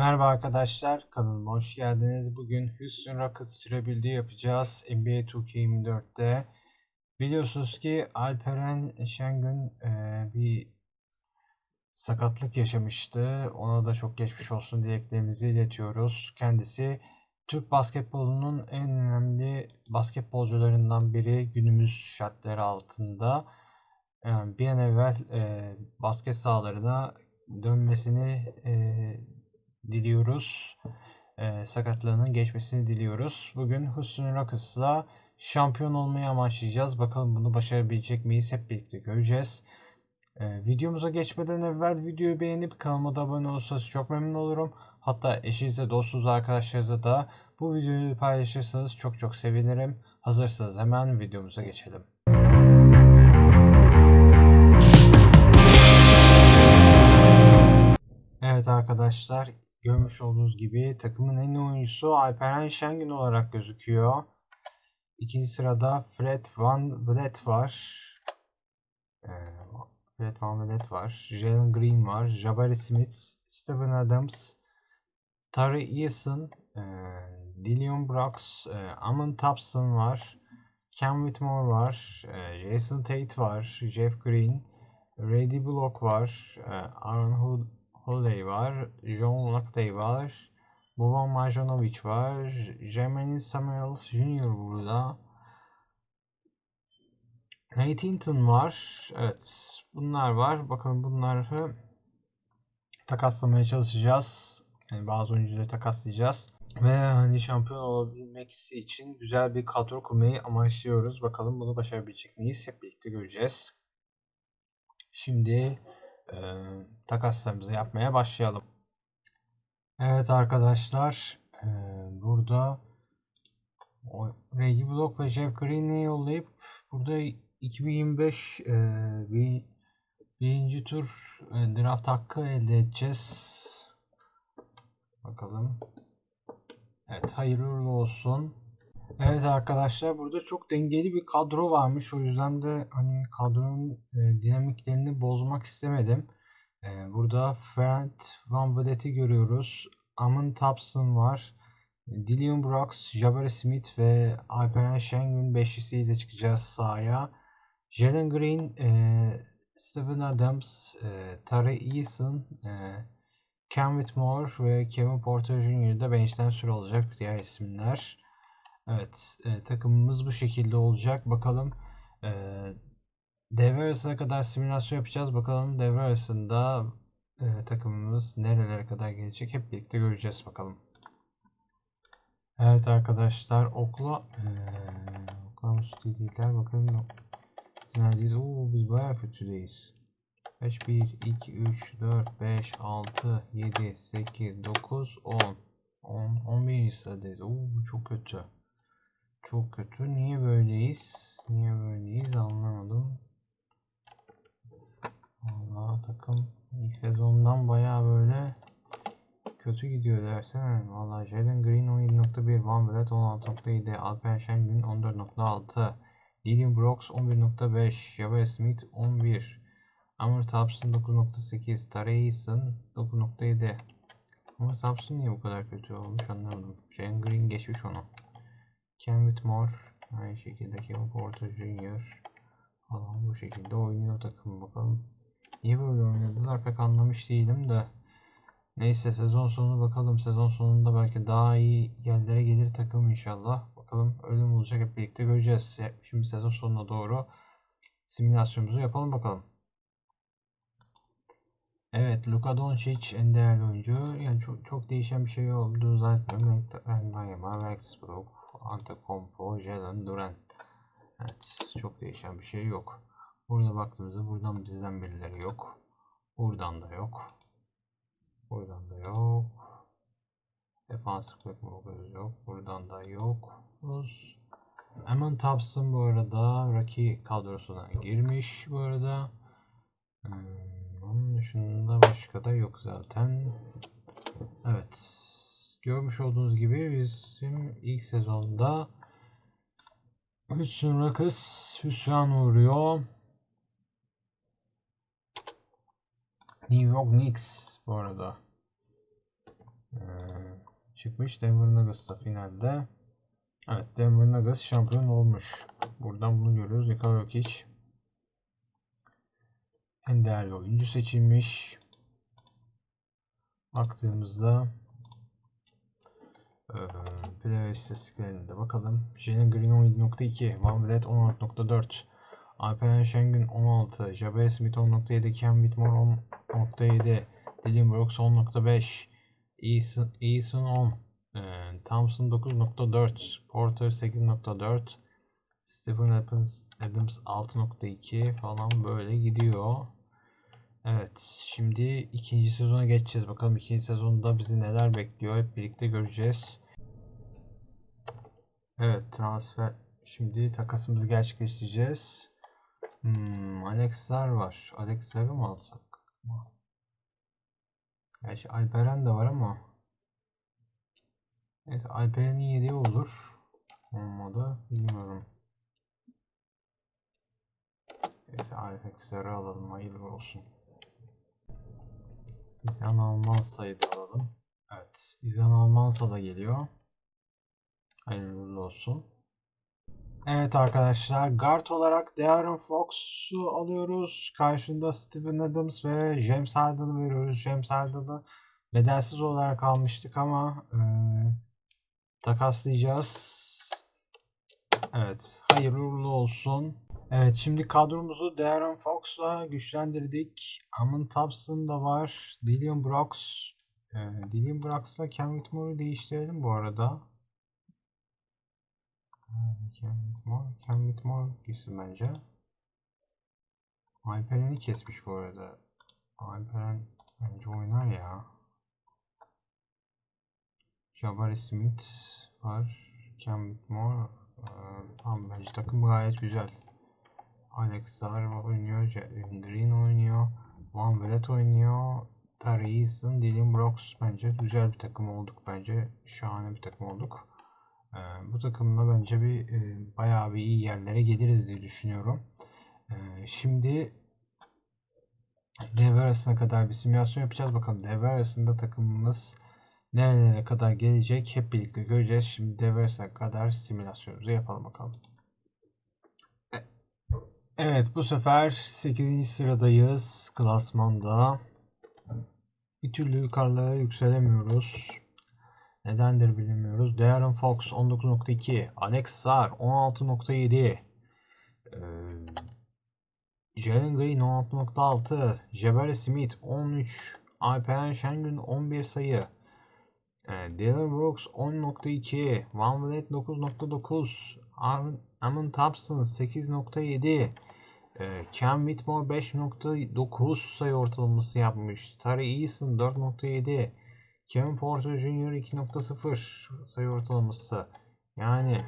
Merhaba arkadaşlar, kanalıma hoş geldiniz. Bugün Houston Rockets sürebildiği yapacağız NBA 2K24'te. Biliyorsunuz ki Alperen Şengün e, bir sakatlık yaşamıştı. Ona da çok geçmiş olsun dileklerimizi iletiyoruz. Kendisi Türk basketbolunun en önemli basketbolcularından biri günümüz şartları altında. Yani bir an evvel e, basket sahalarına dönmesini e, diliyoruz. E, sakatlığının geçmesini diliyoruz. Bugün Houston Rockets'la şampiyon olmayı amaçlayacağız. Bakalım bunu başarabilecek miyiz? Hep birlikte göreceğiz. E, videomuza geçmeden evvel videoyu beğenip kanalıma da abone olursanız çok memnun olurum. Hatta eşinize, dostunuz, arkadaşlarınıza da bu videoyu paylaşırsanız çok çok sevinirim. Hazırsanız hemen videomuza geçelim. Evet arkadaşlar görmüş olduğunuz gibi takımın en iyi oyuncusu Alperen Şengün olarak gözüküyor. İkinci sırada Fred Van Vliet var. Ee, Fred Van Vliet var. Jalen Green var. Jabari Smith, Stephen Adams, Tari Eason, e, Dillion Brooks, e, Amon Thompson var. Cam Whitmore var. e, Jason Tate var. Jeff Green, Reddy Block var. Aaron Hood Holiday var. John Lockday var. Boban Marjanovic var. Jermaine Samuels Jr. burada. Nate Hinton var. Evet. Bunlar var. Bakalım bunları takaslamaya çalışacağız. Yani bazı oyuncuları takaslayacağız. Ve hani şampiyon olabilmek için güzel bir kadro kurmayı amaçlıyoruz. Bakalım bunu başarabilecek miyiz? Hep birlikte göreceğiz. Şimdi e, takaslarımızı yapmaya başlayalım. Evet arkadaşlar e, burada Reggie Block ve Jeff Green'i yollayıp burada 2025 e, bir, birinci tur e, draft hakkı elde edeceğiz. Bakalım. Evet hayırlı olsun. Evet arkadaşlar burada çok dengeli bir kadro varmış. O yüzden de hani kadronun e, dinamiklerini bozmak istemedim. E, burada Fred Van Vliet'i görüyoruz. Amon Thompson var. Dillion Brooks, Jabari Smith ve Alperen Şengün beşlisiyle çıkacağız sahaya. Jalen Green, e, Stephen Adams, e, Tari Eason, e, Cam Whitmore ve Kevin Porter Jr. da bench'ten süre olacak diğer isimler. Evet, e, takımımız bu şekilde olacak. Bakalım e, devre arasına kadar simülasyon yapacağız. Bakalım devre arasında e, takımımız nerelere kadar gelecek. Hep birlikte göreceğiz bakalım. Evet arkadaşlar, Okla e, City değiller. Bakalım neredeyiz? Oo, biz bayağı kötüdeyiz. 5, 1, 2, 3, 4, 5, 6, 7, 8, 9, 10. 10, 11. sıradayız. Oo, çok kötü. Çok kötü. Niye böyleyiz? Niye böyleyiz anlamadım. Valla takım ilk sezondan baya böyle kötü gidiyor dersene. Valla Jalen Green 17.1, Van Vliet 16.7, Alper Şengün 14.6, Dillion Brooks 11.5, Jabari Smith 11, Amir Thompson 9.8, Tari Eason 9.7. Amir Thompson niye bu kadar kötü olmuş anlamadım. Jalen Green geçmiş onu. Cam Whitmore aynı şekilde Kevin Porter Jr. falan bu şekilde oynuyor takım bakalım. Niye böyle oynadılar pek anlamış değilim de. Neyse sezon sonu bakalım. Sezon sonunda belki daha iyi yerlere gelir takım inşallah. Bakalım öyle mi olacak hep birlikte göreceğiz. Şimdi sezon sonuna doğru simülasyonumuzu yapalım bakalım. Evet Luka Doncic en değerli oyuncu. Yani çok, çok değişen bir şey olduğunu zannetmiyorum. Ben Bayama, Westbrook, Antetokounmpo, Jalen Duran. Evet, çok değişen bir şey yok. Burada baktığımızda buradan bizden birileri yok. Buradan da yok. Buradan da yok. Defansif bakmamız yok. Buradan da yok. Hemen Thompson bu arada Rocky kadrosuna girmiş bu arada. Hmm, onun dışında başka da yok zaten. Evet. Görmüş olduğunuz gibi bizim ilk sezonda Houston Rockets hüsran uğruyor. New York Knicks bu arada. çıkmış. Denver Nuggets da finalde. Evet Denver Nuggets şampiyon olmuş. Buradan bunu görüyoruz. Nikola Jokic en değerli oyuncu seçilmiş. Baktığımızda player istatistiklerine de bakalım. Jalen Green 17.2, Van Vliet 16.4, Alperen Şengün 16, Jabari Smith 10.7, Cam Whitmore 10.7, Dylan Brooks 10.5, Eason, Eason 10, e, Thompson 9.4, Porter 8.4, Stephen Adams, Adams 6.2 falan böyle gidiyor. Evet, şimdi ikinci sezona geçeceğiz. Bakalım ikinci sezonda bizi neler bekliyor hep birlikte göreceğiz. Evet, transfer. Şimdi takasımızı gerçekleştireceğiz. Hmm, Alexar var. Alexar'ı mı alsak? Gerçi Alperen de var ama. Evet, Alperen'in yediği olur. Olmadı. Bilmiyorum. Neyse Alexar'ı alalım. Hayırlı olsun. İzan Almansa'yı da alalım. Evet. İzan Almansa da geliyor. Hayırlı olsun. Evet arkadaşlar. Guard olarak De'Aaron Fox'u alıyoruz. Karşında Steven Adams ve James Harden'ı veriyoruz. James Harden'ı bedelsiz olarak almıştık ama e, takaslayacağız. Evet. Hayırlı uğurlu olsun. Evet şimdi kadromuzu De'Aaron Fox'la güçlendirdik. Amon Thompson da var. Dillion Brooks. Ee, Dillion Brooks'la Cam Whitmore'u değiştirelim bu arada. Cam Whitmore gitsin bence. Alperen'i kesmiş bu arada. Alperen bence oynar ya. Jabari Smith var. Cam tamam bence takım gayet güzel. Alex Zar oynuyor, Jalen Green oynuyor, Van Vliet oynuyor, Tari Eason, Dylan Brooks bence güzel bir takım olduk bence. Şahane bir takım olduk. Ee, bu takımla bence bir e, bayağı bir iyi yerlere geliriz diye düşünüyorum. Ee, şimdi devre arasına kadar bir simülasyon yapacağız. Bakalım devre arasında takımımız nerelere kadar gelecek hep birlikte göreceğiz. Şimdi devre arasına kadar simülasyonumuzu yapalım bakalım. Evet bu sefer 8. sıradayız klasmanda. Bir türlü yukarılara yükselemiyoruz. Nedendir bilmiyoruz. Darren Fox 19.2, Alex Sar 16.7, ee, Jalen Green 16.6, Jabari Smith 13, Alperen Şengün 11 sayı, ee, Dylan Brooks 10.2, Van Vliet 9.9, Amon Thompson 8.7, ee, Cam Whitmore 5.9 sayı ortalaması yapmış. Tari Eason 4.7. Kevin Porter Jr. 2.0 sayı ortalaması. Yani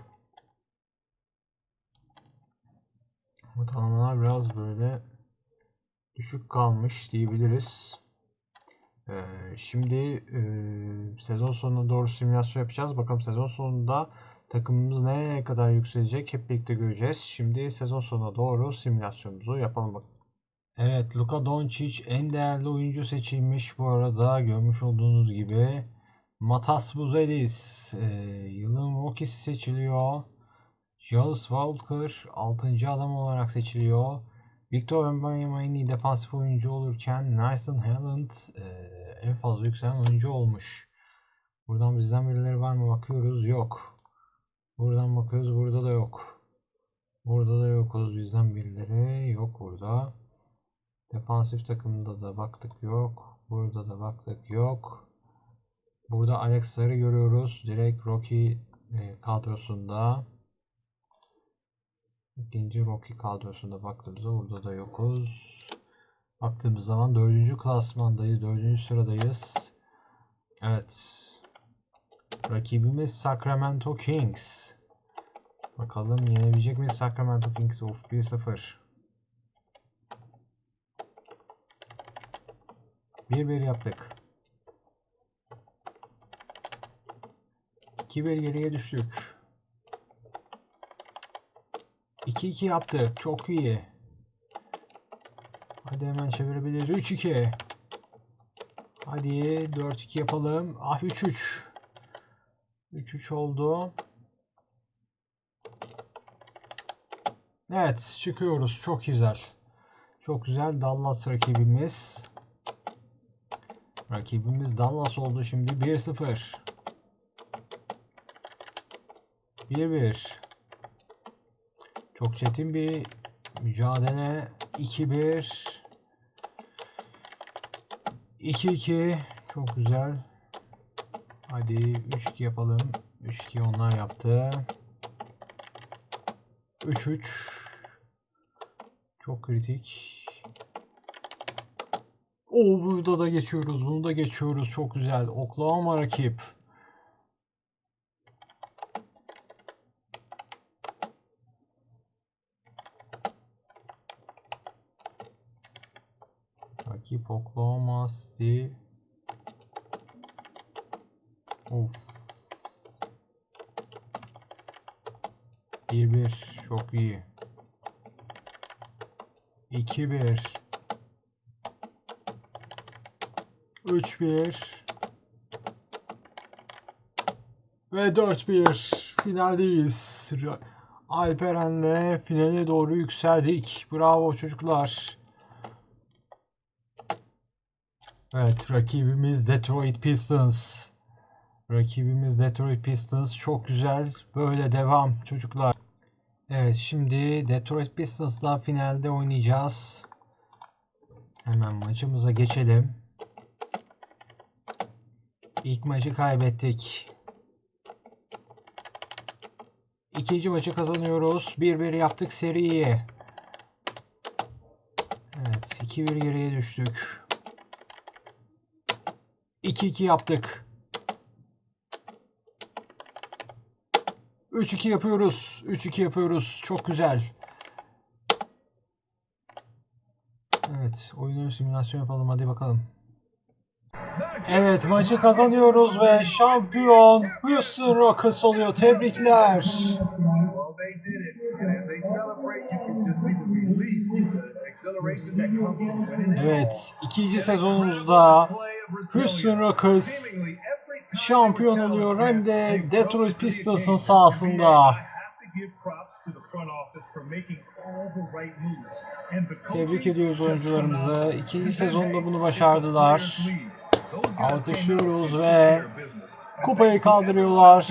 ortalamalar biraz böyle düşük kalmış diyebiliriz. Ee, şimdi e, sezon sonuna doğru simülasyon yapacağız. Bakalım sezon sonunda Takımımız nereye kadar yükselecek hep birlikte göreceğiz. Şimdi sezon sonuna doğru simülasyonumuzu yapalım bakalım. Evet Luka Doncic en değerli oyuncu seçilmiş bu arada görmüş olduğunuz gibi. Matas Buzelis e, yılın Rookiesi seçiliyor. Jules Walker 6. adam olarak seçiliyor. Victor Wembanyama en iyi defansif oyuncu olurken Nathan Halland e, en fazla yükselen oyuncu olmuş. Buradan bizden birileri var mı bakıyoruz. Yok. Buradan bakıyoruz. Burada da yok. Burada da yokuz. Bizden birileri yok burada. Defansif takımda da baktık yok. Burada da baktık yok. Burada Alex'ları görüyoruz. Direkt Rocky e, kadrosunda. İkinci Rocky kadrosunda baktığımızda burada da yokuz. Baktığımız zaman dördüncü klasmandayız. Dördüncü sıradayız. Evet. Rakibimiz Sacramento Kings. Bakalım yenebilecek mi Sacramento Kings of 1-0. 1-1 yaptık. 2-1 geriye düştük. 2-2 yaptık. Çok iyi. Hadi hemen çevirebiliriz. 3-2. Hadi 4-2 yapalım. Ah 3-3. 3-3 oldu. Evet çıkıyoruz. Çok güzel. Çok güzel. Dallas rakibimiz. Rakibimiz Dallas oldu şimdi. 1-0. 1-1. Çok çetin bir mücadele. 2-1. 2-2. Çok güzel. Hadi 3-2 yapalım. 3-2 onlar yaptı. 3-3. Çok kritik. Oo burada da geçiyoruz. Bunu da geçiyoruz. Çok güzel. Oklahoma rakip. Rakip Oklahoma City. Of. 1-1 çok iyi. 2-1 3-1 ve 4-1 finaldeyiz. Alperen'le finale doğru yükseldik. Bravo çocuklar. Evet rakibimiz Detroit Pistons. Rakibimiz Detroit Pistons çok güzel. Böyle devam çocuklar. Evet şimdi Detroit Pistons'la finalde oynayacağız. Hemen maçımıza geçelim. İlk maçı kaybettik. İkinci maçı kazanıyoruz. 1-1 yaptık seriyi. Evet 2-1 geriye düştük. 2-2 yaptık. 3-2 yapıyoruz. 3-2 yapıyoruz. Çok güzel. Evet, oyunu simülasyon yapalım. Hadi bakalım. Evet, maçı kazanıyoruz ve şampiyon Houston Rockets oluyor. Tebrikler. Evet, ikinci sezonumuzda Houston Rockets şampiyon oluyor hem de Detroit Pistons'ın sahasında. Tebrik ediyoruz oyuncularımızı. İkinci sezonda bunu başardılar. Alkışlıyoruz ve kupayı kaldırıyorlar.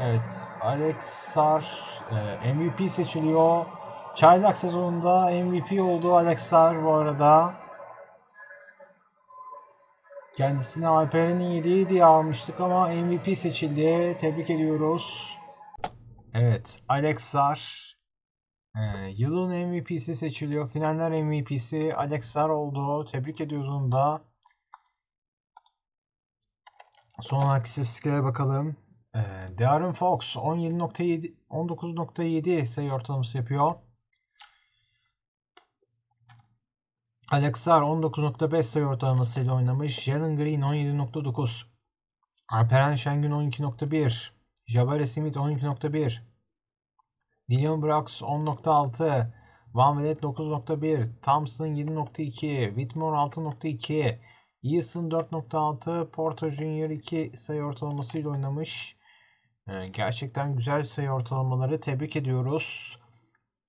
Evet, Alex Sar e, MVP seçiliyor. Çaylak sezonunda MVP oldu Alex Sar bu arada. Kendisini Alperen'in yediği diye almıştık ama MVP seçildi. Tebrik ediyoruz. Evet, Alex Sar e, yılın MVP'si seçiliyor. Finaller MVP'si Alex Sar oldu. Tebrik ediyoruz onu da. Son istatistiklere bakalım. Ee, De'Aaron Fox 17.7 19.7 sayı ortalaması yapıyor. Alex Sar 19.5 sayı ortalamasıyla oynamış. Jalen Green 17.9. Alperen Şengün 12.1. Jabari Smith 12.1. Dillon Brooks 10.6. Van Vliet 9.1. Thompson 7.2. Whitmore 6.2. Eason 4.6. Porter Jr. 2 sayı ortalamasıyla oynamış. Ee, Gerçekten güzel sayı ortalamaları tebrik ediyoruz.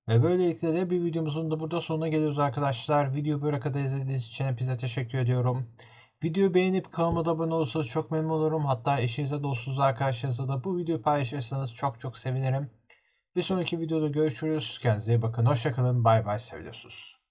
Ve böylelikle de bir videomuzun da burada sonuna geliyoruz arkadaşlar. Videoyu buraya kadar izlediğiniz için hepinize teşekkür ediyorum. Videoyu beğenip kanalıma da abone olursanız çok memnun olurum. Hatta eşinize, dostunuza, arkadaşlarınıza da bu videoyu paylaşırsanız çok çok sevinirim. Bir sonraki videoda görüşürüz. Kendinize iyi bakın. Hoşçakalın. Bay bay. Seviyorsunuz.